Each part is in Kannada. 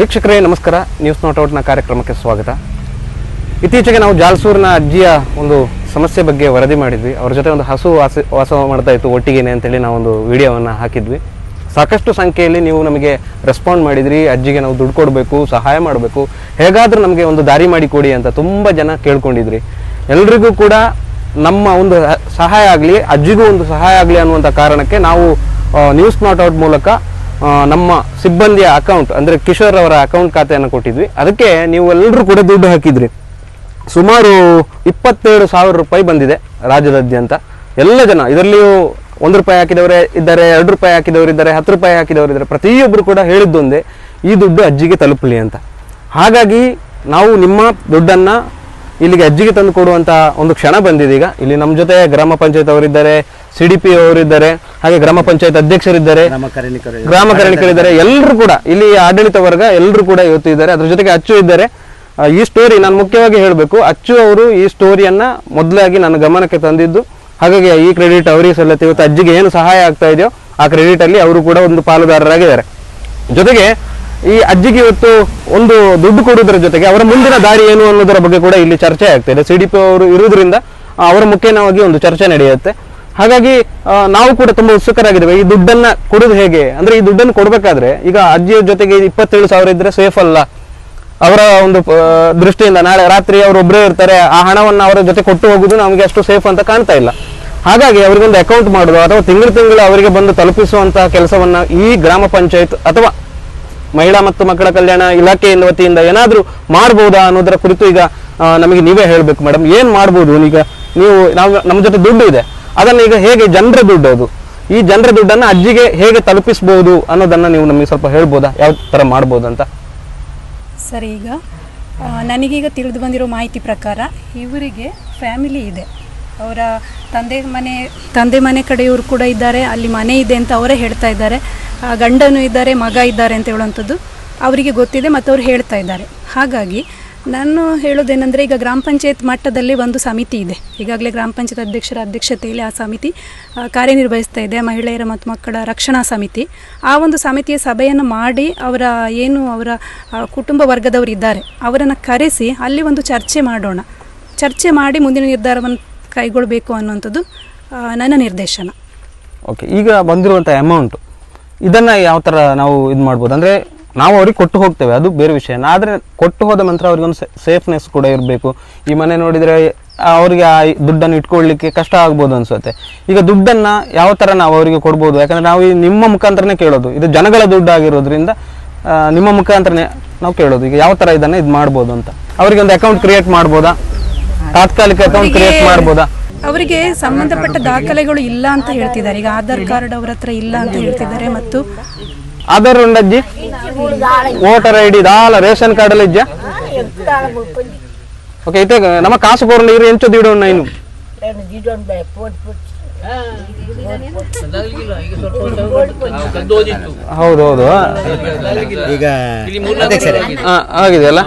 ವೀಕ್ಷಕರೇ, ನಮಸ್ಕಾರ. ನ್ಯೂಸ್ ನಾಟ್ ಔಟ್ನ ಕಾರ್ಯಕ್ರಮಕ್ಕೆ ಸ್ವಾಗತ. ಇತ್ತೀಚೆಗೆ ನಾವು ಜಾಲ್ಸೂರಿನ ಅಜ್ಜಿಯ ಒಂದು ಸಮಸ್ಯೆ ಬಗ್ಗೆ ವರದಿ ಮಾಡಿದ್ವಿ. ಅವ್ರ ಜೊತೆ ಒಂದು ಹಸು ವಾಸ ವಾಸ ಮಾಡ್ತಾ ಇತ್ತು ಒಟ್ಟಿಗೆನೆ ಅಂತೇಳಿ ನಾವು ಒಂದು ವಿಡಿಯೋವನ್ನು ಹಾಕಿದ್ವಿ. ಸಾಕಷ್ಟು ಸಂಖ್ಯೆಯಲ್ಲಿ ನೀವು ನಮಗೆ ರೆಸ್ಪಾಂಡ್ ಮಾಡಿದ್ರಿ. ಅಜ್ಜಿಗೆ ನಾವು ದುಡ್ಡು ಕೊಡಬೇಕು, ಸಹಾಯ ಮಾಡಬೇಕು. ಹೇಗಾದರೂ ನಮಗೆ ಒಂದು ದಾರಿ ಮಾಡಿ ಕೊಡಿ ಅಂತ ತುಂಬ ಜನ ಕೇಳ್ಕೊಂಡಿದ್ರಿ. ಎಲ್ರಿಗೂ ಕೂಡ ನಮ್ಮ ಒಂದು ಸಹಾಯ ಆಗಲಿ, ಅಜ್ಜಿಗೂ ಒಂದು ಸಹಾಯ ಆಗಲಿ ಅನ್ನುವಂಥ ಕಾರಣಕ್ಕೆ ನಾವು ನ್ಯೂಸ್ ನಾಟ್ ಔಟ್ ಮೂಲಕ ನಮ್ಮ ಸಿಬ್ಬಂದಿಯ ಅಕೌಂಟ್ ಅಂದರೆ ಕಿಶೋರ್ ಅವರ ಅಕೌಂಟ್ ಖಾತೆಯನ್ನು ಕೊಟ್ಟಿದ್ವಿ. ಅದಕ್ಕೆ ನೀವು ಎಲ್ಲರೂ ಕೂಡ ದುಡ್ಡು ಹಾಕಿದ್ರಿ. ಸುಮಾರು ಇಪ್ಪತ್ತೇಳು ಸಾವಿರ ರೂಪಾಯಿ ಬಂದಿದೆ ರಾಜ್ಯದಾದ್ಯಂತ. ಎಲ್ಲ ಜನ, ಇದರಲ್ಲಿಯೂ ಒಂದು ರೂಪಾಯಿ ಹಾಕಿದವರೇ ಇದ್ದಾರೆ, ಎರಡು ರೂಪಾಯಿ ಹಾಕಿದವರು ಇದ್ದಾರೆ, ಹತ್ತು ರೂಪಾಯಿ ಹಾಕಿದವರು ಇದ್ದಾರೆ. ಪ್ರತಿಯೊಬ್ಬರು ಕೂಡ ಹೇಳಿದ್ದೊಂದೇ ಈ ದುಡ್ಡು ಅಜ್ಜಿಗೆ ತಲುಪಲಿ ಅಂತ. ಹಾಗಾಗಿ ನಾವು ನಿಮ್ಮ ದುಡ್ಡನ್ನು ಇಲ್ಲಿಗೆ ಅಜ್ಜಿಗೆ ತಂದು ಕೊಡುವಂಥ ಒಂದು ಕ್ಷಣ ಬಂದಿದೆ ಈಗ. ಇಲ್ಲಿ ನಮ್ಮ ಜೊತೆ ಗ್ರಾಮ ಪಂಚಾಯತ್ ಅವರಿದ್ದಾರೆ ಸಿ ಡಿ ಪಿ ಅವರಿದ್ದಾರೆ ಹಾಗೆ ಗ್ರಾಮ ಪಂಚಾಯತ್ ಅಧ್ಯಕ್ಷರಿದ್ದಾರೆ ಗ್ರಾಮ ಕಾರ್ಯಕರಿದ್ದಾರೆ ಎಲ್ಲರೂ ಕೂಡ ಇಲ್ಲಿ ಆಡಳಿತ ವರ್ಗ ಎಲ್ಲರೂ ಕೂಡ ಇವತ್ತು ಇದ್ದಾರೆ. ಅದ್ರ ಜೊತೆಗೆ ಅಚ್ಚು ಇದ್ದಾರೆ. ಈ ಸ್ಟೋರಿ ನಾನು ಮುಖ್ಯವಾಗಿ ಹೇಳಬೇಕು. ಅಚ್ಚು ಅವರು ಈ ಸ್ಟೋರಿಯನ್ನ ಮೊದಲಾಗಿ ನನ್ನ ಗಮನಕ್ಕೆ ತಂದಿದ್ದು. ಹಾಗಾಗಿ ಈ ಕ್ರೆಡಿಟ್ ಅವರಿಗೆ ಸಲ್ಲತ್ತೆ ಇವತ್ತು ಅಜ್ಜಿಗೆ ಏನು ಸಹಾಯ ಆಗ್ತಾ ಇದೆಯೋ ಆ ಕ್ರೆಡಿಟ್ ಅಲ್ಲಿ ಅವರು ಕೂಡ ಒಂದು ಪಾಲುದಾರರಾಗಿದ್ದಾರೆ. ಜೊತೆಗೆ ಈ ಅಜ್ಜಿಗೆ ಇವತ್ತು ಒಂದು ದುಡ್ಡು ಕೊಡುವುದರ ಜೊತೆಗೆ ಅವರ ಮುಂದಿನ ದಾರಿ ಏನು ಅನ್ನೋದರ ಬಗ್ಗೆ ಕೂಡ ಇಲ್ಲಿ ಚರ್ಚೆ ಆಗ್ತಿದೆ ಸಿ ಡಿ ಪಿ ಅವರು ಇರುವುದರಿಂದ ಅವರ ಮುಖೇನವಾಗಿ ಒಂದು ಚರ್ಚೆ ನಡೆಯುತ್ತೆ. ಹಾಗಾಗಿ ನಾವು ಕೂಡ ತುಂಬಾ ಉತ್ಸುಕರಾಗಿದ್ದೇವೆ. ಈ ದುಡ್ಡನ್ನ ಕೊಡೋದು ಹೇಗೆ? ಅಂದ್ರೆ ಈ ದುಡ್ಡನ್ನು ಕೊಡ್ಬೇಕಾದ್ರೆ, ಈಗ ಅಜ್ಜಿಯ ಜೊತೆಗೆ ಇಪ್ಪತ್ತೇಳು ಸಾವಿರ ಇದ್ರೆ ಸೇಫ್ ಅಲ್ಲ. ಅವರ ಒಂದು ದೃಷ್ಟಿಯಿಂದ ನಾಳೆ ರಾತ್ರಿ ಅವರು ಒಬ್ಬರೇ ಇರ್ತಾರೆ, ಆ ಹಣವನ್ನು ಅವರ ಜೊತೆ ಕೊಟ್ಟು ಹೋಗುದು ನಮಗೆ ಅಷ್ಟು ಸೇಫ್ ಅಂತ ಕಾಣ್ತಾ ಇಲ್ಲ. ಹಾಗಾಗಿ ಅವರಿಗೊಂದು ಅಕೌಂಟ್ ಮಾಡೋದು, ಅಥವಾ ತಿಂಗಳು ತಿಂಗಳು ಅವರಿಗೆ ಬಂದು ತಲುಪಿಸುವಂತಹ ಕೆಲಸವನ್ನ ಈ ಗ್ರಾಮ ಪಂಚಾಯತ್ ಅಥವಾ ಮಹಿಳಾ ಮತ್ತು ಮಕ್ಕಳ ಕಲ್ಯಾಣ ಇಲಾಖೆಯಿಂದ ವತಿಯಿಂದ ಏನಾದರೂ ಮಾಡ್ಬೋದಾ ಅನ್ನೋದರ ಕುರಿತು ಈಗ ನಮಗೆ ನೀವೇ ಹೇಳಬೇಕು ಮೇಡಮ್. ಏನ್ ಮಾಡ್ಬೋದು? ಈಗ ನೀವು, ನಾವು, ನಮ್ಮ ಜೊತೆ ದುಡ್ಡು ಇದೆ. ಅದನ್ನ ಈಗ ಹೇಗೆ ಜನರ ದುಡ್ಡು ಅದು? ಈ ಜನರ ದುಡ್ಡನ್ನ ಅಜ್ಜಿಗೆ ಹೇಗೆ ತಲುಪಿಸಬಹುದು ಅನ್ನೋದನ್ನ ನೀವು ನಮಗೆ ಸ್ವಲ್ಪ ಹೇಳ್ಬೋದಾ? ಯಾವ ತರ ಮಾಡ್ಬೋದು ಅಂತ? ಸರಿ, ಈಗ ನನಗೀಗ ತಿಳಿದು ಬಂದಿರೋ ಮಾಹಿತಿ ಪ್ರಕಾರ ಇವರಿಗೆ ಫ್ಯಾಮಿಲಿ ಇದೆ. ಅವರ ತಂದೆ ಮನೆ ತಂದೆ ಮನೆ ಕಡೆಯವರು ಕೂಡ ಇದ್ದಾರೆ, ಅಲ್ಲಿ ಮನೆ ಇದೆ ಅಂತ ಅವರೇ ಹೇಳ್ತಾ ಇದ್ದಾರೆ. ಗಂಡನೂ ಇದ್ದಾರೆ, ಮಗ ಇದ್ದಾರೆ ಅಂತ ಹೇಳುವಂಥದ್ದು ಅವರಿಗೆ ಗೊತ್ತಿದೆ ಮತ್ತು ಅವ್ರು ಹೇಳ್ತಾ ಇದ್ದಾರೆ. ಹಾಗಾಗಿ ನಾನು ಹೇಳೋದೇನೆಂದರೆ, ಈಗ ಗ್ರಾಮ ಪಂಚಾಯತ್ ಮಟ್ಟದಲ್ಲಿ ಒಂದು ಸಮಿತಿ ಇದೆ. ಈಗಾಗಲೇ ಗ್ರಾಮ ಪಂಚಾಯತ್ ಅಧ್ಯಕ್ಷರ ಅಧ್ಯಕ್ಷತೆಯಲ್ಲಿ ಆ ಸಮಿತಿ ಕಾರ್ಯನಿರ್ವಹಿಸ್ತಾ ಇದೆ. ಮಹಿಳೆಯರ ಮತ್ತು ಮಕ್ಕಳ ರಕ್ಷಣಾ ಸಮಿತಿ. ಆ ಒಂದು ಸಮಿತಿಯ ಸಭೆಯನ್ನು ಮಾಡಿ ಅವರ ಏನು ಅವರ ಕುಟುಂಬ ವರ್ಗದವರು ಇದ್ದಾರೆ, ಅವರನ್ನು ಕರೆಸಿ ಅಲ್ಲಿ ಒಂದು ಚರ್ಚೆ ಮಾಡೋಣ. ಚರ್ಚೆ ಮಾಡಿ ಮುಂದಿನ ನಿರ್ಧಾರವನ್ನು ಕೈಗೊಳ್ಳಬೇಕು ಅನ್ನುವಂಥದ್ದು ನನ್ನ ನಿರ್ದೇಶನ. ಓಕೆ, ಈಗ ಬಂದಿರುವಂಥ ಅಮೌಂಟ್ ಇದನ್ನು ಯಾವ ಥರ ನಾವು ಇದು ಮಾಡ್ಬೋದು ಅಂದರೆ ನಾವು ಅವ್ರಿಗೆ ಕೊಟ್ಟು ಹೋಗ್ತೇವೆ ಅದು ಬೇರೆ ವಿಷಯ. ಆದರೆ ಕೊಟ್ಟು ಹೋದ ನಂತರ ಅವ್ರಿಗೊಂದು ಸೇಫ್ನೆಸ್ ಕೂಡ ಇರಬೇಕು. ಈ ಮನೆ ನೋಡಿದರೆ ಅವರಿಗೆ ಆ ದುಡ್ಡನ್ನು ಇಟ್ಕೊಳ್ಳಿಕ್ಕೆ ಕಷ್ಟ ಆಗ್ಬೋದು ಅನ್ಸುತ್ತೆ. ಈಗ ದುಡ್ಡನ್ನು ಯಾವ ಥರ ನಾವು ಅವರಿಗೆ ಕೊಡ್ಬೋದು? ಯಾಕಂದರೆ ನಾವು ಈ ನಿಮ್ಮ ಮುಖಾಂತರನೇ ಕೇಳೋದು. ಇದು ಜನಗಳ ದುಡ್ಡು ಆಗಿರೋದ್ರಿಂದ ನಿಮ್ಮ ಮುಖಾಂತರನೇ ನಾವು ಕೇಳೋದು. ಈಗ ಯಾವ ಥರ ಇದನ್ನು ಇದು ಮಾಡ್ಬೋದು ಅಂತ. ಅವರಿಗೆ ಒಂದು ಅಕೌಂಟ್ ಕ್ರಿಯೇಟ್ ಮಾಡ್ಬೋದಾ? ತಾತ್ಕಾಲಿಕ ಅಕೌಂಟ್ ಕ್ರಿಯೇಟ್ ಮಾಡ್ಬೋದಾ? ಅವರಿಗೆ ಸಂಬಂಧಪಟ್ಟ ದಾಖಲೆಗಳು ಇಲ್ಲ ಅಂತ ಹೇಳ್ತಿದ್ದಾರೆ. ಈಗ ಆಧಾರ್ ಕಾರ್ಡ್ ಅವ್ರ ಹತ್ರ ಇಲ್ಲ ಅಂತ ಹೇಳ್ತಿದ್ದಾರೆ. ಮತ್ತು ಆಧಾರ್ ಉಂಡಜ್ಜಿ ವೋಟರ್ ಐ ಡಿ ದಾಲ ರೇಷನ್ ಕಾರ್ಡ್ ಅಲ್ಲ ಇಜ್ಜಾ ಓಕೆ ಐತೆ ನಮ್ಮ ಕಾಸು ಕೋರ್ಲಿ ಇರು ಎಂಚು ದೀಡು ಹೌದು ಹೌದೌದು ಈಗ ಆಗಿದೆಯಲ್ಲ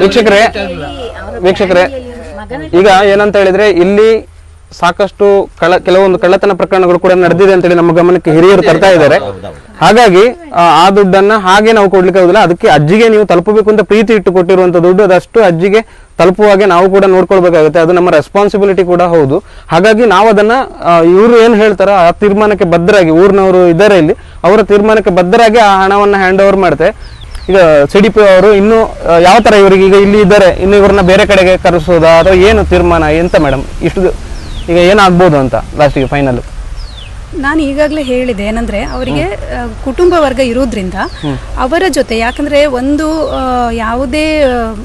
ವೀಕ್ಷಕರೇ ವೀಕ್ಷಕರೇ ಈಗ ಏನಂತ ಹೇಳಿದ್ರೆ ಇಲ್ಲಿ ಸಾಕಷ್ಟು ಕಳ ಕೆಲವೊಂದು ಕಳ್ಳತನ ಪ್ರಕರಣಗಳು ಕೂಡ ನಡೆದಿದೆ ಅಂತೇಳಿ ನಮ್ಮ ಗಮನಕ್ಕೆ ಹಿರಿಯರು ತರ್ತಾ ಇದ್ದಾರೆ. ಹಾಗಾಗಿ ಆ, ದುಡ್ಡನ್ನ ಹಾಗೆ ನಾವು ಕೊಡ್ಲಿಕ್ಕೆ ಆಗುದಿಲ್ಲ. ಅದಕ್ಕೆ ಅಜ್ಜಿಗೆ ನೀವು ತಲುಪಬೇಕು ಅಂತ ಪ್ರೀತಿ ಇಟ್ಟು ಕೊಟ್ಟಿರುವಂತ ದುಡ್ಡು ಅದಷ್ಟು ಅಜ್ಜಿಗೆ ತಲುಪುವ ಹಾಗೆ ನಾವು ಕೂಡ ನೋಡ್ಕೊಳ್ಬೇಕಾಗುತ್ತೆ. ಅದು ನಮ್ಮ ರೆಸ್ಪಾನ್ಸಿಬಿಲಿಟಿ ಕೂಡ ಹೌದು. ಹಾಗಾಗಿ ನಾವು ಅದನ್ನ ಇವರು ಏನ್ ಹೇಳ್ತಾರೋ ಆ ತೀರ್ಮಾನಕ್ಕೆ ಬದ್ಧರಾಗಿ ಊರಿನವರು ಇದ್ದಾರೆ ಇಲ್ಲಿ ಅವರ ತೀರ್ಮಾನಕ್ಕೆ ಬದ್ಧರಾಗಿ ಆ ಹಣವನ್ನ ಹ್ಯಾಂಡ್ ಓವರ್ ಮಾಡುತ್ತೆ ಈಗ ಸಿ ಡಿ ಅವರು ಇನ್ನು ಯಾವ ತರ ಇವರಿಗೆ ಈಗ ಇಲ್ಲಿ ಇದ್ದಾರೆ ಇನ್ನು ಇವ್ರನ್ನ ಬೇರೆ ಕಡೆಗೆ ಕರೆಸೋದಾ ಅಥವಾ ಏನು ತೀರ್ಮಾನ ಎಂತ ಮೇಡಮ್ ಇಷ್ಟು ಈಗ ಏನಾಗ್ಬೋದು ಅಂತ ಲಾಸ್ಟಿಗೆ ಫೈನಲ್ ನಾನು ಈಗಾಗಲೇ ಹೇಳಿದೆ ಏನಂದ್ರೆ ಅವರಿಗೆ ಕುಟುಂಬ ವರ್ಗ ಇರೋದ್ರಿಂದ ಅವರ ಜೊತೆ ಯಾಕಂದ್ರೆ ಒಂದು ಯಾವುದೇ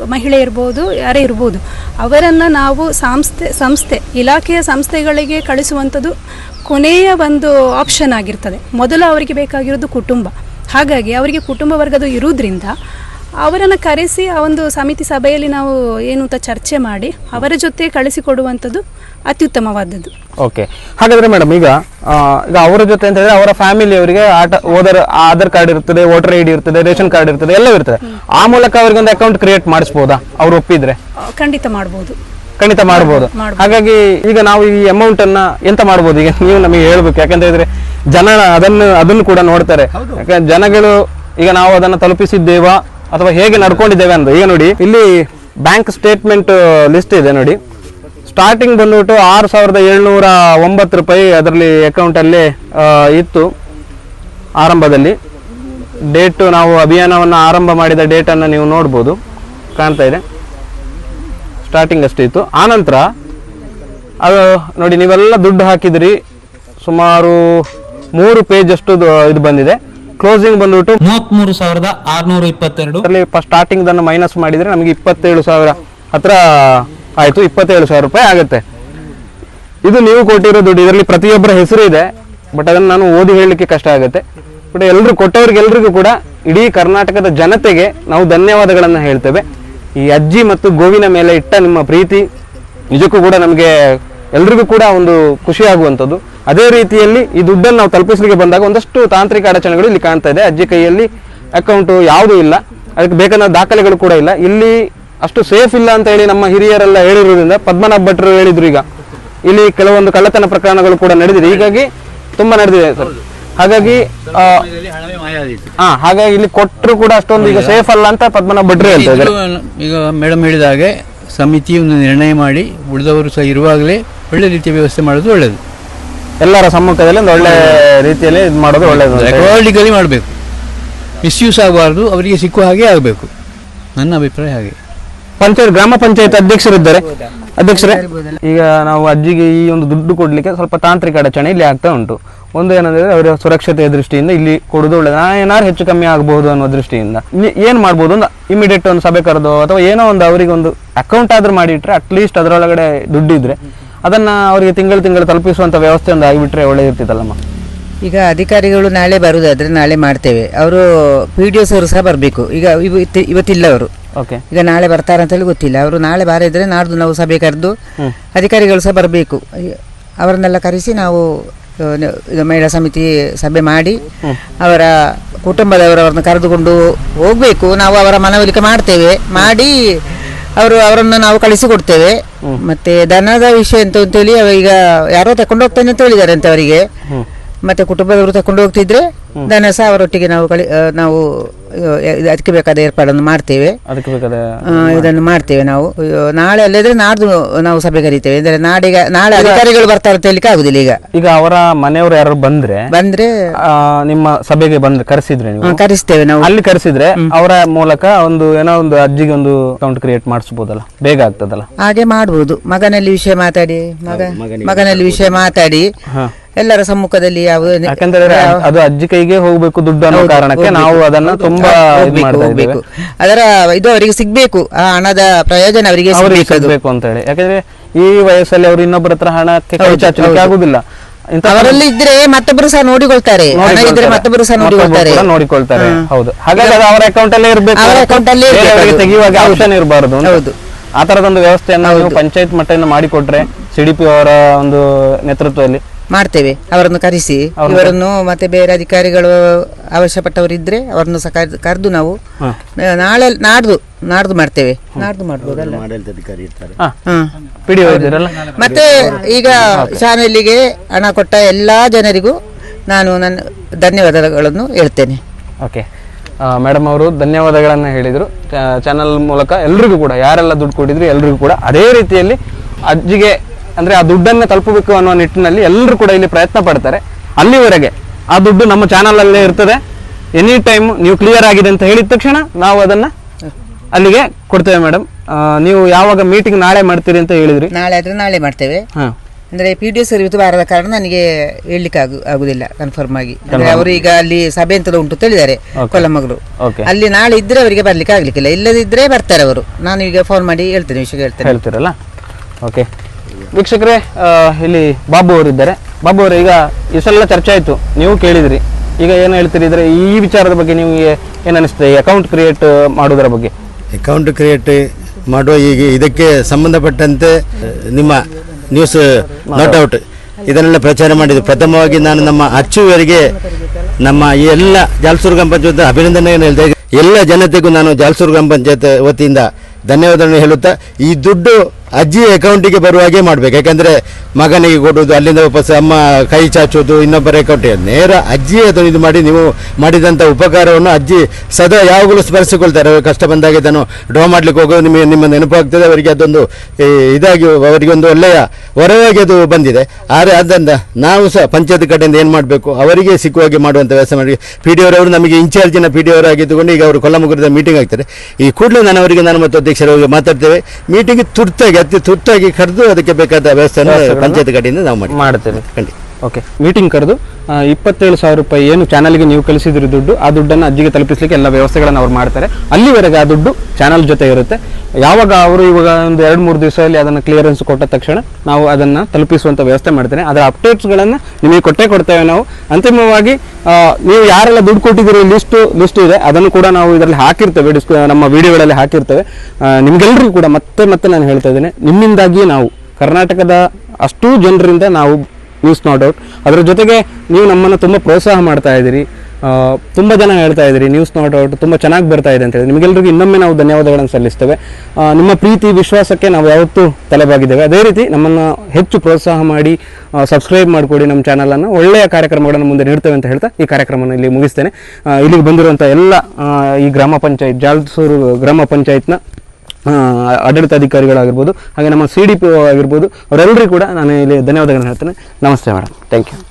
ಮಹಿಳೆ ಇರ್ಬೋದು ಯಾರೇ ಇರ್ಬೋದು ಅವರನ್ನ ನಾವು ಸಂಸ್ಥೆ ಸಂಸ್ಥೆ ಇಲಾಖೆಯ ಸಂಸ್ಥೆಗಳಿಗೆ ಕಳಿಸುವಂಥದ್ದು ಕೊನೆಯ ಒಂದು ಆಪ್ಷನ್ ಆಗಿರ್ತದೆ. ಮೊದಲು ಅವರಿಗೆ ಬೇಕಾಗಿರೋದು ಕುಟುಂಬ. ಹಾಗಾಗಿ ಅವರಿಗೆ ಕುಟುಂಬ ವರ್ಗದ ಇರುವುದರಿಂದ ಅವರನ್ನು ಕರೆಸಿ ಆ ಒಂದು ಸಮಿತಿ ಸಭೆಯಲ್ಲಿ ನಾವು ಏನು ಅಂತ ಚರ್ಚೆ ಮಾಡಿ ಅವರ ಜೊತೆ ಕಳಿಸಿಕೊಡುವಂಥದ್ದು ಅತ್ಯುತ್ತಮವಾದದ್ದು. ಓಕೆ. ಹಾಗಾದ್ರೆ ಮೇಡಮ್ ಈಗ ಆ, ಈಗ ಅವರ ಜೊತೆ ಅಂತ ಹೇಳಿದ್ರೆ ಅವರ ಫ್ಯಾಮಿಲಿ ಅವರಿಗೆ ಆಟ ಓದರ್ ಆಧಾರ್ ಕಾರ್ಡ್ ಇರ್ತದೆ ವೋಟರ್ ಐ ಡಿ ಇರ್ತದೆ ರೇಷನ್ ಕಾರ್ಡ್ ಇರ್ತದೆ ಎಲ್ಲ ಇರ್ತದೆ. ಆ ಮೂಲಕ ಅವರಿಗೆ ಒಂದು ಅಕೌಂಟ್ ಕ್ರಿಯೇಟ್ ಮಾಡಿಸ್ಬೋದಾ? ಅವ್ರು ಒಪ್ಪಿದ್ರೆ? ಆ, ಖಂಡಿತ ಮಾಡ್ಬೋದು. ಖಂಡಿತ ಮಾಡಬಹುದು ಮಾಡ್ಬೋದು. ಹಾಗಾಗಿ ಈಗ ನಾವು ಈ ಅಮೌಂಟ್ ಅನ್ನ ಎಂತ ಮಾಡ್ಬೋದು? ಈಗ ನೀವು ನಮಗೆ ಹೇಳ್ಬೇಕು. ಯಾಕಂತ ಹೇಳಿದ್ರೆ ಜನ ಅದನ್ನು ಅದನ್ನು ಕೂಡ ನೋಡ್ತಾರೆ. ಯಾಕಂದ್ರೆ ಜನಗಳು ಈಗ ನಾವು ಅದನ್ನು ತಲುಪಿಸಿದ್ದೇವಾ? ಅಥವಾ ಹೇಗೆ ನಡ್ಕೊಂಡಿದ್ದೇವೆ ಅಂತ. ಈಗ ನೋಡಿ, ಇಲ್ಲಿ ಬ್ಯಾಂಕ್ ಸ್ಟೇಟ್ಮೆಂಟ್ ಲಿಸ್ಟ್ ಇದೆ ನೋಡಿ. ಸ್ಟಾರ್ಟಿಂಗ್ ಬಂದ್ಬಿಟ್ಟು ಆರು ಸಾವಿರದ ಏಳ್ನೂರ ಒಂಬತ್ತು ರೂಪಾಯಿ ಅದರಲ್ಲಿ ಅಕೌಂಟಲ್ಲಿ ಇತ್ತು ಆರಂಭದಲ್ಲಿ. ಡೇಟು ನಾವು ಅಭಿಯಾನವನ್ನು ಆರಂಭ ಮಾಡಿದ ಡೇಟನ್ನು ನೀವು ನೋಡ್ಬೋದು. ಕಾಣ್ತಾ ಇದೆ. ಸ್ಟಾರ್ಟಿಂಗ್ ಅಷ್ಟೇ ಇತ್ತು. ಆನಂತರ ಅದು ನೋಡಿ, ನೀವೆಲ್ಲ ದುಡ್ಡು ಹಾಕಿದ್ರಿ. ಸುಮಾರು ಮೂರು ಪೇಜ್ ಇದು ಬಂದಿದೆ. ಕ್ಲೋಸಿಂಗ್ ಬಂದ್ಬಿಟ್ಟು ಮೂವತ್ಮೂರು ಸಾವಿರದ ಆರ್ನೂರ ಇಪ್ಪತ್ತೆರಡು. ಅದರಲ್ಲಿ ಸ್ಟಾರ್ಟಿಂಗ್ ದನ್ನು ಮೈನಸ್ ಮಾಡಿದ್ರೆ ನಮಗೆ ಇಪ್ಪತ್ತೇಳು ಸಾವಿರ ಹತ್ರ ಆಯ್ತು ಇಪ್ಪತ್ತೇಳು ಸಾವಿರ ರೂಪಾಯಿ ಆಗುತ್ತೆ. ಇದು ನೀವು ಕೊಟ್ಟಿರೋ ದುಡ್ಡು ಇದರಲ್ಲಿ ಪ್ರತಿಯೊಬ್ಬರ ಹೆಸರು ಇದೆ ಬಟ್ ಅದನ್ನು ನಾನು ಓದಿ ಹೇಳಲಿಕ್ಕೆ ಕಷ್ಟ ಆಗುತ್ತೆ. ಬಟ್ ಎಲ್ಲರೂ ಕೊಟ್ಟವ್ರಿಗೆಲ್ರಿಗೂ ಕೂಡ ಇಡೀ ಕರ್ನಾಟಕದ ಜನತೆಗೆ ನಾವು ಧನ್ಯವಾದಗಳನ್ನು ಹೇಳ್ತೇವೆ. ಈ ಅಜ್ಜಿ ಮತ್ತು ಗೋವಿನ ಮೇಲೆ ಇಟ್ಟ ನಿಮ್ಮ ಪ್ರೀತಿ ನಿಜಕ್ಕೂ ಕೂಡ ನಮಗೆ ಎಲ್ರಿಗೂ ಕೂಡ ಒಂದು ಖುಷಿ ಆಗುವಂಥದ್ದು. ಅದೇ ರೀತಿಯಲ್ಲಿ ಈ ದುಡ್ಡನ್ನು ನಾವು ತಲುಪಿಸಲಿಕ್ಕೆ ಬಂದಾಗ ಒಂದಷ್ಟು ತಾಂತ್ರಿಕ ಅಡಚಣೆಗಳು ಇಲ್ಲಿ ಕಾಣ್ತಾ ಇದೆ. ಅಜ್ಜಿ ಕೈಯಲ್ಲಿ ಅಕೌಂಟು ಯಾವುದೂ ಇಲ್ಲ. ಅದಕ್ಕೆ ಬೇಕಾದ ದಾಖಲೆಗಳು ಕೂಡ ಇಲ್ಲ. ಇಲ್ಲಿ ಅಷ್ಟು ಸೇಫ್ ಇಲ್ಲ ಅಂತ ಹೇಳಿ ನಮ್ಮ ಹಿರಿಯರೆಲ್ಲ ಹೇಳಿರೋದ್ರಿಂದ ಪದ್ಮನಾಭ ಭಟ್ರು ಹೇಳಿದ್ರು ಈಗ. ಇಲ್ಲಿ ಕೆಲವೊಂದು ಕಳ್ಳತನ ಪ್ರಕರಣಗಳು ಕೂಡ ನಡೆದಿದೆ. ಹೀಗಾಗಿ ತುಂಬಾ ನಡೆದಿದೆ ಸರ್. ಹಾಗಾಗಿ ಹಾ ಹಾಗಾಗಿ ಇಲ್ಲಿ ಕೊಟ್ಟರು ಕೂಡ ಅಷ್ಟೊಂದು ಈಗ ಸೇಫ್ ಅಲ್ಲ ಅಂತ ಪದ್ಮನಾಭ ಭಟ್ರು ಹೇಳ್ತಾ ಇದ್ದಾರೆ. ಈಗ ಮೇಡಮ್ ಹೇಳಿದ ಹಾಗೆ ಸಮಿತಿ ಒಂದು ನಿರ್ಣಯ ಮಾಡಿ ಉಳಿದವರು ಸಹ ಇರುವಾಗಲೇ ಒಳ್ಳೆ ರೀತಿಯ ವ್ಯವಸ್ಥೆ ಮಾಡೋದು ಒಳ್ಳೆಯದು ಎಲ್ಲರ ಸಮ್ಮುಖದಲ್ಲಿ ಒಂದು ಒಳ್ಳೆ ರೀತಿಯಲ್ಲಿ ಇದು ಮಾಡೋದು ಒಳ್ಳೆಯದು. ರೆಕಾರ್ಡಿಗಲಿ ಮಾಡಬೇಕು. ಮಿಸ್ಯೂಸ್ ಆಗಬಾರ್ದು ಅವರಿಗೆ ಸಿಕ್ಕುವ ಹಾಗೆ ಆಗಬೇಕು. ನನ್ನ ಅಭಿಪ್ರಾಯ ಹಾಗೆ. ಪಂಚಾಯತ್ ಗ್ರಾಮ ಪಂಚಾಯತ್ ಅಧ್ಯಕ್ಷರಿದ್ದಾರೆ. ಅಧ್ಯಕ್ಷರೇ ಈಗ ನಾವು ಅಜ್ಜಿಗೆ ಈ ಒಂದು ದುಡ್ಡು ಕೊಡ್ಲಿಕ್ಕೆ ಸ್ವಲ್ಪ ತಾಂತ್ರಿಕ ಅಡಚಣೆ ಇಲ್ಲಿ ಆಗ್ತಾ ಉಂಟು. ಒಂದು ಏನಂದ್ರೆ ಅವರ ಸುರಕ್ಷತೆಯ ದೃಷ್ಟಿಯಿಂದ ಇಲ್ಲಿ ಕೊಡುದು ಒಳ್ಳೆದು. ನಾ ಏನಾದ್ರು ಹೆಚ್ಚು ಕಮ್ಮಿ ಆಗಬಹುದು ಅನ್ನೋ ದೃಷ್ಟಿಯಿಂದ. ಏನ್ ಮಾಡ್ಬೋದು? ಒಂದು ಇಮಿಡಿಯೇಟ್ ಒಂದು ಸಭೆ ಕರೆದು ಅಥವಾ ಏನೋ ಒಂದು ಅವರಿಗೆ ಒಂದು ಅಕೌಂಟ್ ಆದ್ರೂ ಮಾಡಿಟ್ರೆ ಅಟ್ಲೀಸ್ಟ್ ಅದರೊಳಗಡೆ ದುಡ್ಡು ಇದ್ರೆ ಅದನ್ನ ಅವರಿಗೆ ತಿಂಗಳು ತಿಂಗಳು ತಲುಪಿಸುವಂಥ ವ್ಯವಸ್ಥೆ ಒಂದು ಆಗಿಬಿಟ್ರೆ ಒಳ್ಳೆದಿರ್ತಿತ್ತಲ್ಲಮ್ಮ? ಈಗ ಅಧಿಕಾರಿಗಳು ನಾಳೆ ಬರುವುದಾದ್ರೆ ನಾಳೆ ಮಾಡ್ತೇವೆ. ಅವರು ಪಿ ಡಿ ಎಸ್ ಅವರು ಸಹ ಬರಬೇಕು. ಈಗ ಇವತ್ತು ಇವತ್ತಿಲ್ಲ ಅವರು ಓಕೆ ಈಗ ನಾಳೆ ಬರ್ತಾರೆ ಅಂತೇಳಿ ಗೊತ್ತಿಲ್ಲ. ಅವರು ನಾಳೆ ಬಾರಿದ್ರೆ ನಾಡ್ದು ನಾವು ಸಭೆ ಕರೆದು ಅಧಿಕಾರಿಗಳು ಸಹ ಬರಬೇಕು. ಅವರನ್ನೆಲ್ಲ ಕರೆಸಿ ನಾವು ಈಗ ಇದು ಮಹಿಳಾ ಸಮಿತಿ ಸಭೆ ಮಾಡಿ ಅವರ ಕುಟುಂಬದವರವರನ್ನು ಕರೆದುಕೊಂಡು ಹೋಗಬೇಕು. ನಾವು ಅವರ ಮನವೊಲಿಕೆ ಮಾಡ್ತೇವೆ. ಮಾಡಿ ಅವರು ಅವರನ್ನು ನಾವು ಕಳಿಸಿಕೊಡ್ತೇವೆ. ಮತ್ತೆ ದನದ ವಿಷಯ ಅಂತ ಅಂತೇಳಿ ಅವ ಈಗ ಯಾರೋ ತಕೊಂಡು ಹೋಗ್ತಾನೆ ಅಂತ ಹೇಳಿದ್ದಾರೆ ಅಂತ ಅವರಿಗೆ. ಮತ್ತೆ ಕುಟುಂಬದವರು ತಕೊಂಡು ಹೋಗ್ತಿದ್ರೆ ದನ ಸಹ ಅವರೊಟ್ಟಿಗೆ ನಾವು ಕಳಿ ನಾವು ಇದು ಅದಕ್ಕೆ ಬೇಕಾದ ಏರ್ಪಾಡನ್ನು ಮಾಡ್ತೇವೆ. ಅದಕ್ಕೆ ಬೇಕಾದ ಆ, ಇದನ್ನು ಮಾಡ್ತೇವೆ ನಾವು. ಅಯ್ಯೋ, ನಾಳೆ ಅಲ್ಲದ್ರೆ ನಾಡ್ದು ನಾವು ಸಭೆ ಕರೀತೇವೆ. ಅಂದ್ರೆ ನಾಡೀಗ ನಾಳೆ ಅಧಿಕಾರಿಗಳು ಬರ್ತಾರೆ ಅಂತ ಹೇಳಿಕ್ಕೆ ಆಗುದಿಲ್ಲ ಈಗ. ಈಗ ಅವರ ಮನೆಯವರು ಯಾರು ಬಂದ್ರೆ ಬಂದ್ರೆ ಆ, ನಿಮ್ಮ ಸಭೆಗೆ ಬಂದ್ರೆ ಕರೆಸಿದ್ರೆ ನೀವು. ಕರೆಸ್ತೇವೆ ನಾವು. ಅಲ್ಲಿ ಕರೆಸಿದ್ರೆ ಅವರ ಮೂಲಕ ಒಂದು ಏನೋ ಒಂದು ಅಜ್ಜಿಗೆ ಒಂದು ಅಕೌಂಟ್ ಕ್ರಿಯೇಟ್ ಮಾಡಿಸ್ಬೋದಲ್ಲ. ಬೇಗ ಆಗ್ತದಲ್ಲ. ಹಾಗೆ ಮಾಡ್ಬೋದು. ಮಗನಲ್ಲಿ ವಿಷಯ ಮಾತಾಡಿ. ಮಗ ಮಗನಲ್ಲಿ ವಿಷಯ ಮಾತಾಡಿ. ಎಲ್ಲರ ಸಮ್ಮುಖದಲ್ಲಿ ಯಾವ ಯಾಕಂದ್ರೆ ಅದು ಅಜ್ಜಿ ಕೈಗೆ ಹೋಗ್ಬೇಕು ದುಡ್ಡು ಅನ್ನೋ ಕಾರಣಕ್ಕೆ ನಾವು ಅದನ್ನ ತುಂಬಾ ಇದ್ ಹೋಗ್ಬೇಕು, ಅದರ ಇದು ಅವರಿಗೆ ಸಿಗ್ಬೇಕು ಆ ಹಣದ ಪ್ರಯೋಜನ ಅವರಿಗೆ ಅವ್ರಿಗೆ ಸಿಗ್ಬೇಕು ಅದು. ಸಿಗ್ಬೇಕು ಅಂತ ಹೇಳಿ. ಯಾಕಂದ್ರೆ ಈ ವಯಸ್ಸಲ್ಲಿ ಅವ್ರು ಇನ್ನೊಬ್ಬರ ಹತ್ರ ಹಣಕ್ಕೆ ಕೈ ಚಾಚಲಿಕ್ಕೆ ಆಗುದಿಲ್ಲ. ಇಂಥ ಅವರಲ್ಲಿ ಇದ್ರೆ ಮತ್ತೊಬ್ಬರು ಸಹ ನೋಡಿಕೊಳ್ತಾರೆ. ಹಣ ಇದ್ರೆ ನೋಡಿಕೊಳ್ತಾರೆ. ಮತ್ತೊಬ್ಬರು ಸಹ ಮತ್ತೊಬ್ಬರು ನೋಡಿಕೊಳ್ತಾರೆ. ಕೂಡ ನೋಡಿಕೊಳ್ತಾರೆ ಹೌದು. ಹಾಗಾಗಿ ಅದು ಅವರ ಅಕೌಂಟ್ ಅಲ್ಲೇ ಇರಬೇಕು. ಅವರ account ಅಲ್ಲೇ ಇರ್ಬೇಕು ಅದು. ತೆಗೆಯುವಾಗ. ಆಪ್ಷನ್ ಇರಬಾರದು ಹೌದು. ಆ ತರದೊಂದು ವ್ಯವಸ್ಥೆಯನ್ನ ನೀವು ಪಂಚಾಯತ್ ಮಟ್ಟದಿಂದ ಮಾಡಿಕೊಟ್ರೆ ಸಿಡಿಪಿ ಅವರ ಒಂದು ನೇತೃತ್ವದಲ್ಲಿ ಮಾಡ್ತೇವೆ. ಅವರನ್ನು ಕರೆಸಿ ಅವ್ರನ್ನ- ಇವರನ್ನು ಮತ್ತೆ ಬೇರೆ ಅಧಿಕಾರಿಗಳು ಅವಶ್ಯಪಟ್ಟವರು ಇದ್ರೆ ಅವರನ್ನು ಸಹ ಕರೆದು- ಕರೆದು ನಾವು ನಾಳೆ ನಾಡ್ದು ನಾಡ್ದು ಮಾಡ್ತೇವೆ. ನಾಡ್ದು ಮಾಡ್ಬೋದಲ್ಲ? ಮತ್ತೆ ಈಗ ಚಾನೆಲ್ಗೆ ಹಣ ಕೊಟ್ಟ ಎಲ್ಲಾ ಜನರಿಗೂ ನಾನು ನನ್ನ ಧನ್ಯವಾದಗಳನ್ನು ಹೇಳ್ತೇನೆ. ಓಕೆ. ಮೇಡಮ್ ಅವರು ಧನ್ಯವಾದಗಳನ್ನು ಹೇಳಿದರು. ಚಾನಲ್ ಮೂಲಕ ಎಲ್ರಿಗೂ ಕೂಡ ಯಾರೆಲ್ಲ ದುಡ್ಡು ಕೊಟ್ಟಿದ್ರು ಎಲ್ರಿಗೂ ಕೂಡ ಅದೇ ರೀತಿಯಲ್ಲಿ ಅಜ್ಜಿಗೆ ಅಂದ್ರೆ ಆ ದುಡ್ಡನ್ನು ತಲುಪಬೇಕು ಅನ್ನೋ ನಿಟ್ಟಿನಲ್ಲಿ ಎಲ್ಲರೂ ಕೂಡ ಇಲ್ಲಿ ಪ್ರಯತ್ನ ಪಡ್ತಾರೆ. ಅಲ್ಲಿವರೆಗೆ ಆ ದುಡ್ಡು ನಮ್ಮ ಚಾನಲ್ ಅಲ್ಲೇ ಇರ್ತದೆ. ಎನಿ ಟೈಮ್ ನೀವು ಕ್ಲಿಯರ್ ಆಗಿದೆ ಅಂತ ಹೇಳಿದ ತಕ್ಷಣ ನಾವು ಅದನ್ನ ಅಲ್ಲಿಗೆ ಕೊಡ್ತೇವೆ ಮೇಡಮ್ ನೀವು ಯಾವಾಗ ಮೀಟಿಂಗ್ ನಾಳೆ ಮಾಡ್ತೀರಿ ಅಂತ ಹೇಳಿದ್ರಿ? ನಾಳೆ ಆದ್ರೆ ನಾಳೆ ಮಾಡ್ತೇವೆ. ಹಾ. ಅಂದ್ರೆ ಪಿ ಡಿ ಎಸ್ ಇವತ್ತು ಬಾರದ ಕಾರಣ ನನಗೆ ಹೇಳಲಿಕ್ಕೆ ಆಗು ಆಗುದಿಲ್ಲ ಕನ್ಫರ್ಮ್ ಆಗಿ. ಅಂದ್ರೆ ಅವರು ಈಗ ಅಲ್ಲಿ ಸಭೆ ಅಂತ ಉಂಟು ತಿಳಿದಾರೆ ಕೊಲ್ಲಮಗಳು ಅಲ್ಲಿ ನಾಳೆ ಇದ್ರೆ ಅವರಿಗೆ ಬರ್ಲಿಕ್ಕೆ ಆಗ್ಲಿಕ್ಕಿಲ್ಲ. ಇಲ್ಲದಿದ್ರೆ ಬರ್ತಾರೆ ಅವರು. ನಾನು ಈಗ ಫೋನ್ ಮಾಡಿ ಹೇಳ್ತೇನೆ ವಿಷಯ ಹೇಳ್ತೇನೆ. ಹೇಳ್ತೀರಲ್ಲ? ಓಕೆ ವೀಕ್ಷಕರೇ ಇಲ್ಲಿ ಬಾಬು ಅವರಿದ್ದಾರೆ ಬಾಬು ಅವರು ಈಗ ಇಷ್ಟೆಲ್ಲ ಚರ್ಚೆ ಆಯಿತು. ನೀವು ಕೇಳಿದ್ರಿ. ಈಗ ಏನು ಹೇಳ್ತೀರಿ ಇದ್ರೆ ಈ ವಿಚಾರದ ಬಗ್ಗೆ ನಿಮಗೆ ಏನು ಅನಿಸ್ತದೆ? ಅಕೌಂಟ್ ಕ್ರಿಯೇಟ್ ಮಾಡೋದರ ಬಗ್ಗೆ. ಅಕೌಂಟ್ ಕ್ರಿಯೇಟ್ ಮಾಡುವ ಈಗ ಇದಕ್ಕೆ ಸಂಬಂಧಪಟ್ಟಂತೆ ನಿಮ್ಮ ನ್ಯೂಸ್ ನೋಟ್ ಔಟ್ ಇದನ್ನೆಲ್ಲ ಪ್ರಚಾರ ಮಾಡಿದ್ದು. ಪ್ರಥಮವಾಗಿ ನಾನು ನಮ್ಮ ಅಚ್ಚುವರಿಗೆ ನಮ್ಮ ಈ ಎಲ್ಲ ಜಾಲ್ಸೂರು ಗ್ರಾಮ ಪಂಚಾಯತ್ ಅಭಿನಂದನೆ ಹೇಳ್ತಾ ಎಲ್ಲ ಜನತೆಗೂ ನಾನು ಜಾಲ್ಸೂರು ಗ್ರಾಮ ಪಂಚಾಯತ್ ವತಿಯಿಂದ ಧನ್ಯವಾದಗಳನ್ನು ಹೇಳುತ್ತಾ ಈ ದುಡ್ಡು ಅಜ್ಜಿ ಅಕೌಂಟಿಗೆ ಬರುವ ಹಾಗೆ ಮಾಡಬೇಕು. ಯಾಕೆಂದರೆ ಮಗನಿಗೆ ಕೊಡುವುದು ಅಲ್ಲಿಂದ ವಾಪಸ್ ಅಮ್ಮ ಕೈ ಚಾಚೋದು, ಇನ್ನೊಬ್ಬರ ಅಕೌಂಟಿಗೆ ನೇರ ಅಜ್ಜಿ ಅದನ್ನು ಇದು ಮಾಡಿ ನೀವು ಮಾಡಿದಂಥ ಉಪಕಾರವನ್ನು ಅಜ್ಜಿ ಸದಾ ಯಾವಾಗಲೂ ಸ್ಮರಿಸಿಕೊಳ್ತಾರೆ. ಕಷ್ಟ ಬಂದಾಗ ಇದನ್ನು ಡ್ರಾ ಮಾಡ್ಲಿಕ್ಕೆ ಹೋಗೋದು ನಿಮಗೆ ನಿಮ್ಮ ನೆನಪಾಗ್ತದೆ. ಅವರಿಗೆ ಅದೊಂದು ಇದಾಗಿ, ಅವರಿಗೆ ಒಂದು ಒಳ್ಳೆಯ ಹೊರವಾಗಿ ಅದು ಬಂದಿದೆ. ಆದರೆ ಅದರಿಂದ ನಾವು ಸಹ ಪಂಚಾಯತ್ ಕಡೆಯಿಂದ ಏನು ಮಾಡಬೇಕು? ಅವರಿಗೆ ಸಿಕ್ಕುವ ಹಾಗೆ ಮಾಡುವಂಥ ವ್ಯವಸ್ಥೆ ಮಾಡಿ. ಪಿ ಡಿ ಅವರು ನಮಗೆ ಇನ್ಚಾರ್ಜಿನ ಪಿ ಡಿ ಅವರಾಗಿದ್ದುಕೊಂಡು ಈಗ ಅವರು ಕೊಲ್ಲಮುಗುರದ ಮೀಟಿಂಗ್ ಆಗ್ತಾರೆ. ಈ ಕೂಡಲೇ ನಾನು ಅವರಿಗೆ ನಾನು ಮತ್ತು ಅಧ್ಯಕ್ಷರು ಹೋಗಿ ಮಾತಾಡ್ತೇವೆ ಮೀಟಿಂಗ್ ತುರ್ತಾಗಿ ಅತಿ ತುರ್ತಾಗಿ ಕರೆದು ಅದಕ್ಕೆ ಬೇಕಾದ ವ್ಯವಸ್ಥೆಯನ್ನು ಪಂಚಾಯತ್ ಕಡೆಯಿಂದ ನಾವು ಮಾಡಿ ಮಾಡ್ತೇವೆ. ಖಂಡಿತ. ಓಕೆ ಮೀಟಿಂಗ್ ಕರೆದು ಇಪ್ಪತ್ತೇಳು ಸಾವಿರ ರೂಪಾಯಿ ಏನು ಚಾನಲ್ಗೆ ನೀವು ಕಳಿಸಿದ್ರಿ ದುಡ್ಡು, ಆ ದುಡ್ಡನ್ನು ಅಜ್ಜಿಗೆ ತಲುಪಿಸಲಿಕ್ಕೆ ಎಲ್ಲ ವ್ಯವಸ್ಥೆಗಳನ್ನು ಅವ್ರು ಮಾಡ್ತಾರೆ. ಅಲ್ಲಿವರೆಗೆ ಆ ದುಡ್ಡು ಚಾನಲ್ ಜೊತೆ ಇರುತ್ತೆ. ಯಾವಾಗ ಅವರು ಇವಾಗ ಒಂದು ಎರಡು, ಮೂರು ದಿವಸದಲ್ಲಿ ಅದನ್ನು ಕ್ಲಿಯರೆನ್ಸ್ ಕೊಟ್ಟ ತಕ್ಷಣ ನಾವು ಅದನ್ನು ತಲುಪಿಸುವಂಥ ವ್ಯವಸ್ಥೆ ಮಾಡ್ತೇನೆ. ಅದರ ಅಪ್ಡೇಟ್ಸ್ಗಳನ್ನು ನಿಮಗೆ ಕೊಟ್ಟೇ ಕೊಡ್ತೇವೆ ನಾವು. ಅಂತಿಮವಾಗಿ ನೀವು ಯಾರೆಲ್ಲ ದುಡ್ಡು ಕೊಟ್ಟಿದ್ದೀರಿ ಲಿಸ್ಟು ಲಿಸ್ಟ್ ಇದೆ. ಅದನ್ನು ಕೂಡ ನಾವು ಇದರಲ್ಲಿ ಹಾಕಿರ್ತೇವೆ ಡಿಸ್ಕ್ ನಮ್ಮ ವಿಡಿಯೋಗಳಲ್ಲಿ ಹಾಕಿರ್ತೇವೆ. ನಿಮಗೆಲ್ಲರಿಗೂ ಕೂಡ ಮತ್ತೆ ಮತ್ತೆ ನಾನು ಹೇಳ್ತಾ ಇದ್ದೇನೆ, ನಿಮ್ಮಿಂದಾಗಿಯೇ ನಾವು ಕರ್ನಾಟಕದ ಅಷ್ಟೂ ಜನರಿಂದ ನಾವು ನ್ಯೂಸ್ ನಾಟ್ ಔಟ್ ಅದರ ಜೊತೆಗೆ ನೀವು ನಮ್ಮನ್ನು ತುಂಬ ಪ್ರೋತ್ಸಾಹ ಮಾಡ್ತಾ ಇದ್ದೀರಿ. ತುಂಬ ಜನ ಹೇಳ್ತಾ ಇದ್ದೀರಿ ನ್ಯೂಸ್ ನಾಟ್ ಔಟ್ ತುಂಬ ಚೆನ್ನಾಗಿ ಬರ್ತಾ ಇದೆ ಅಂತ ಹೇಳಿ ನಿಮಗೆಲ್ಲರಿಗೂ ಇನ್ನೊಮ್ಮೆ ನಾವು ಧನ್ಯವಾದಗಳನ್ನು ಸಲ್ಲಿಸ್ತೇವೆ. ನಿಮ್ಮ ಪ್ರೀತಿ, ವಿಶ್ವಾಸಕ್ಕೆ ನಾವು ಯಾವತ್ತೂ ತಲೆಬಾಗಿದ್ದೇವೆ. ಅದೇ ರೀತಿ ನಮ್ಮನ್ನು ಹೆಚ್ಚು ಪ್ರೋತ್ಸಾಹ ಮಾಡಿ ಸಬ್ಸ್ಕ್ರೈಬ್ ಮಾಡಿಕೊಡಿ ನಮ್ಮ ಚಾನಲನ್ನು ಒಳ್ಳೆಯ ಕಾರ್ಯಕ್ರಮಗಳನ್ನು ಮುಂದೆ ನೀಡ್ತೇವೆ ಅಂತ ಹೇಳ್ತಾ ಈ ಕಾರ್ಯಕ್ರಮವನ್ನು ಇಲ್ಲಿ ಮುಗಿಸ್ತೇನೆ. ಇಲ್ಲಿಗೆ ಬಂದಿರುವಂಥ ಎಲ್ಲ ಈ ಗ್ರಾಮ ಪಂಚಾಯತ್, ಜಾಲ್ಸೂರು ಗ್ರಾಮ ಪಂಚಾಯತ್ನ ಆಡಳಿತಾಧಿಕಾರಿಗಳಾಗಿರ್ಬೋದು, ಹಾಗೆ ನಮ್ಮ ಸಿ ಡಿ ಪಿ ಆಗಿರ್ಬೋದು ಅವರೆಲ್ಲರಿಗೂ ಕೂಡ ನಾನು ಇಲ್ಲಿ ಧನ್ಯವಾದಗಳನ್ನು ಹೇಳ್ತೇನೆ. ನಮಸ್ತೆ, ಮೇಡಮ್. Thank you